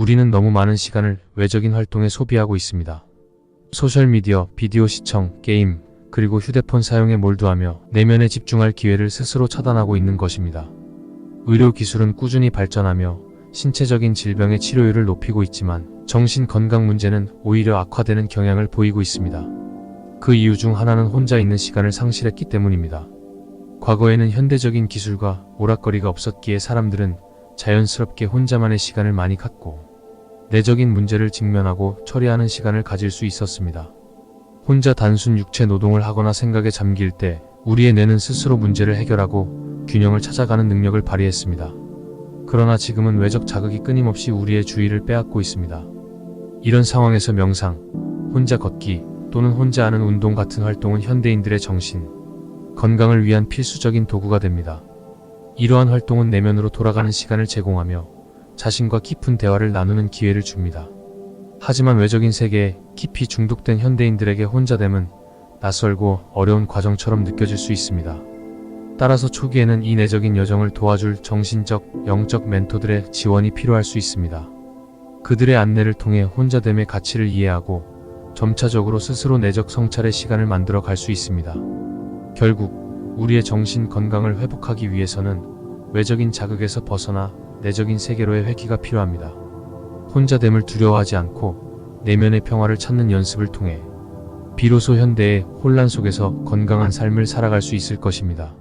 우리는 너무 많은 시간을 외적인 활동에 소비하고 있습니다. 소셜미디어, 비디오 시청, 게임, 그리고 휴대폰 사용에 몰두하며 내면에 집중할 기회를 스스로 차단하고 있는 것입니다. 의료 기술은 꾸준히 발전하며 신체적인 질병의 치료율을 높이고 있지만 정신 건강 문제는 오히려 악화되는 경향을 보이고 있습니다. 그 이유 중 하나는 혼자 있는 시간을 상실했기 때문입니다. 과거에는 현대적인 기술과 오락거리가 없었기에 사람들은 자연스럽게 혼자만의 시간을 많이 갖고 내적인 문제를 직면하고 처리하는 시간을 가질 수 있었습니다. 혼자 단순 육체 노동을 하거나 생각에 잠길 때 우리의 뇌는 스스로 문제를 해결하고 균형을 찾아가는 능력을 발휘했습니다. 그러나 지금은 외적 자극이 끊임없이 우리의 주의를 빼앗고 있습니다. 이런 상황에서 명상, 혼자 걷기 또는 혼자 하는 운동 같은 활동은 현대인들의 정신, 건강을 위한 필수적인 도구가 됩니다. 이러한 활동은 내면으로 돌아가는 시간을 제공하며 자신과 깊은 대화를 나누는 기회를 줍니다. 하지만 외적인 세계에 깊이 중독된 현대인들에게 혼자됨은 낯설고 어려운 과정처럼 느껴질 수 있습니다. 따라서 초기에는 이 내적인 여정을 도와줄 정신적, 영적 멘토들의 지원이 필요할 수 있습니다. 그들의 안내를 통해 혼자됨의 가치를 이해하고 점차적으로 스스로 내적 성찰의 시간을 만들어 갈 수 있습니다. 결국 우리의 정신 건강을 회복하기 위해서는 외적인 자극에서 벗어나 내적인 세계로의 회귀가 필요합니다. 혼자됨을 두려워하지 않고 내면의 평화를 찾는 연습을 통해 비로소 현대의 혼란 속에서 건강한 삶을 살아갈 수 있을 것입니다.